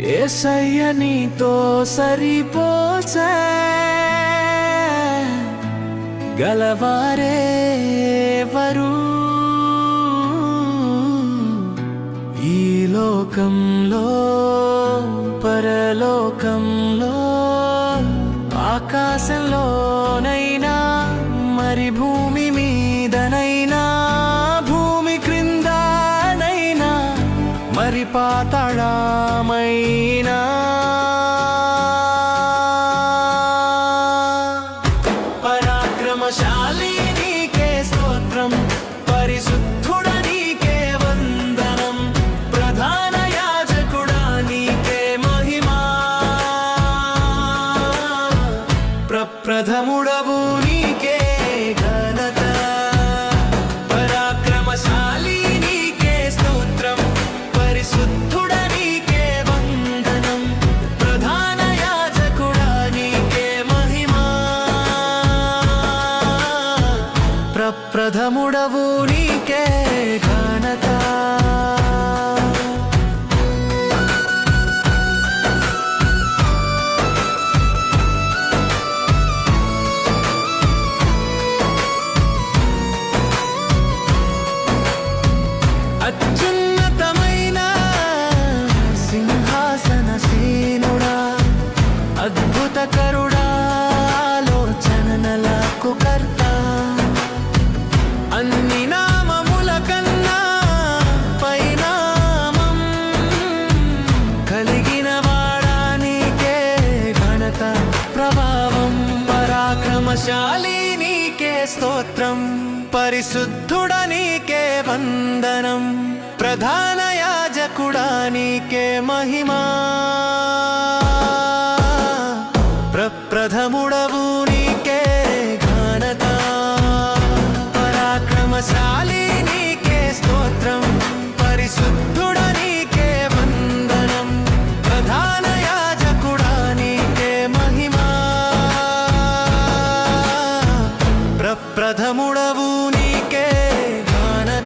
ఏసయ్య నీతో సరిపోచే గలవారేవరు ఈ లోకంలో పరలోకంలో ఆకాశంలోనైనా పాతాళమైనా పరాక్రమశాలి నీకే స్తోత్రం పరిశుద్ధుడ నీకే వందనం ప్రధాన యాజకుడా నీకే మహిమా. ప్రప్రథముడవు నీకే ఘనత. రథముడవు నీకే ఘనత. అత్యున్నతమైన సింహాసన సీనుడా అద్భుత కరుడా ఆలోచనలకు కర్త. అన్ని నామముల కన్నా పైనామం కలిగిన వాడానికే ఘనత ప్రభావం పరాక్రమశాలి నీకే స్తోత్రం పరిశుద్ధుడ వందనం ప్రధాన యాజకుడా నీకే మహిమా ప్రప్రథముడవ ప్రథముడవ